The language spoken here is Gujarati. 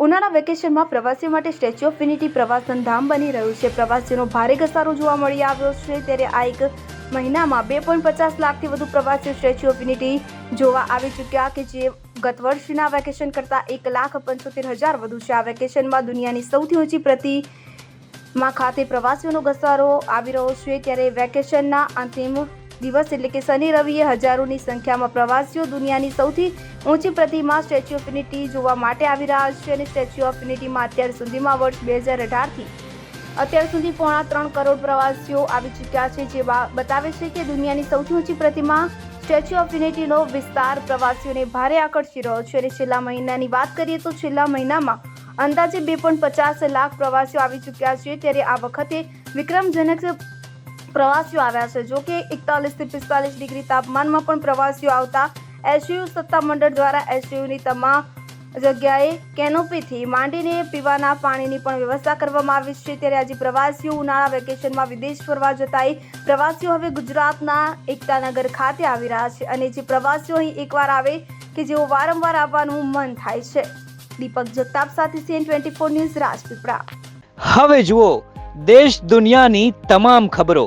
ઉનાળા વેકેશનમાં પ્રવાસીઓ માટે સ્ટેચ્યુ ઓફ યુનિટી પ્રવાસન ધામ બની રહ્યું છે. પ્રવાસીઓનો ભારે ઘસારો જોવા મળી આવ્યો છે. ત્યારે આ એક મહિનામાં બે પોઈન્ટ પચાસ લાખથી વધુ પ્રવાસીઓ સ્ટેચ્યુ ઓફ યુનિટી જોવા આવી ચૂક્યા કે જે ગત વર્ષના વેકેશન કરતાં એક લાખ પંચોતેર હજાર વધુ છે. આ વેકેશનમાં દુનિયાની સૌથી ઊંચી પ્રતિમા ખાતે પ્રવાસીઓનો ઘસારો આવી રહ્યો છે. ત્યારે વેકેશનના અંતિમ દિવસ એટલે કે શનિ રવિએ હજારોની સંખ્યામાં પ્રવાસીઓ દુનિયાની સૌથી ઊંચી પ્રતિમા સ્ટેચ્યુ ઓફ યુનિટી જોવા માટે આવી રહ્યા છે અને સ્ટેચ્યુ ઓફ યુનિટીમાં અત્યાર સુધીમાં વર્ષ બે હજાર અઢારથી અત્યાર સુધી પોણા ત્રણ કરોડ પ્રવાસીઓ આવી ચૂક્યા છે, જે બતાવે છે કે દુનિયાની સૌથી ઊંચી પ્રતિમા સ્ટેચ્યુ ઓફ યુનિટીનો વિસ્તાર પ્રવાસીઓને ભારે આકર્ષી રહ્યો છે અને છેલ્લા મહિનાની વાત કરીએ તો છેલ્લા મહિનામાં અંદાજે બે પોઈન્ટ પચાસ લાખ પ્રવાસીઓ આવી ચૂક્યા છે, ત્યારે આ વખતે વિક્રમજનક પ્રવાસીઓ આવ્યા છે. જો કે એકતાલીસથી પિસ્તાલીસ ડિગ્રી તાપમાનમાં પણ પ્રવાસીઓ આવતા એસયુ સત્તામંડળ દ્વારા એસયુની તમામ જગ્યાએ કેનોપીથી માંડીને પીવાના પાણીની પણ વ્યવસ્થા કરવામાં આવી છે. ત્યારે આજે પ્રવાસીઓ ઉનાળા વેકેશનમાં વિદેશ ફરવા જતા પ્રવાસીઓ હવે ગુજરાતના એકતાનગર ખાતે આવી રહ્યા છે અને જે પ્રવાસીઓ અહીં એકવાર આવે કે જેઓ વારંવાર આવવાનું મન થાય છે. દીપક જગતાપ સાથે CN twenty four news Rajpipla. હવે જુઓ, દેશ દુનિયાની તમામ ખબરો